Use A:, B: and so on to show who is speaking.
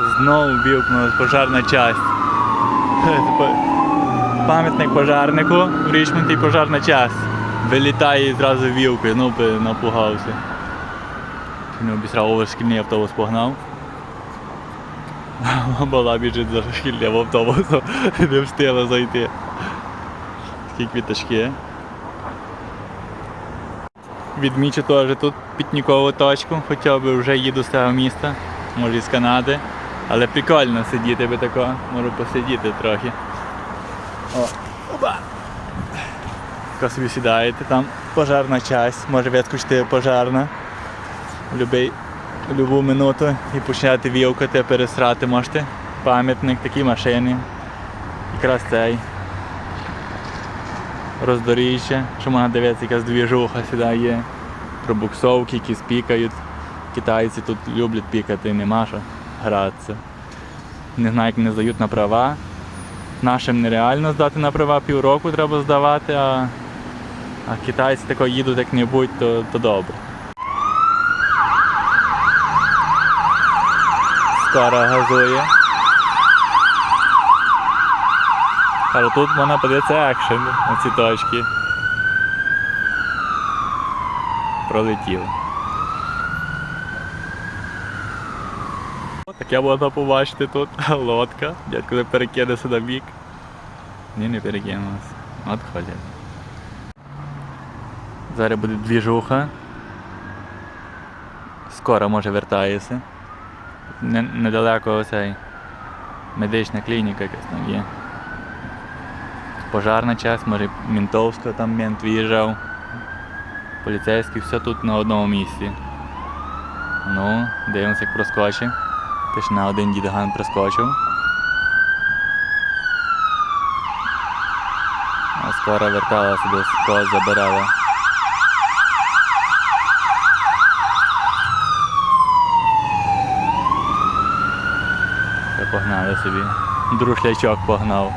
A: Знову вівкнулась пожарна часть. Пам'ятник пожарнику в Річмонті пожарна часть. Вилітає і зразу вівкою, ну би напугався. Чи не обісрав, о, шкільний автобус погнав. Мала біжить за шкільним автобусом, не встигла зайти. Такі квіточки. Відмічу теж тут пітнікову точку, хоча б вже їду з цього міста, може з Канади. Але прикольно сидіти би тако, можу посидіти трохи. О, оба. Тако собі сідаєте, там пожарна часть, може відскочити пожарна. В любу минуту і починати вівкати, пересрати можете. Пам'ятник, такі машини. Якраз цей. Роздоріжжя, що можна дивитися, якась двіжуха сюди є. Пробуксовки, якісь пікають. Китайці тут люблять пікати, нема що гратися. Не знаю, як не здають на права. Нашим нереально здати на права півроку треба здавати, а, а китайці тако їдуть як-небудь, то, то добре. Скоро газує. Але тут можна подивитися екшен на ці точки. Пролетіло. Таке можна побачити тут. Лодка. Дядько не перекинеться на бік. Ні, не перекинулася. От ходять. Зараз буде двіжуха. Скоро може вертається. Недалеко оцей медична клініка якась там є. Пожарна часть, може Мінтовська там мент виїжджав. Поліцейський, все тут на одному місці. Ну, дивимося, як проскочив. Ти ж на один дідган прискочив. А скоро верталася десь когось забирала. Погнали собі. Друшлячок погнав.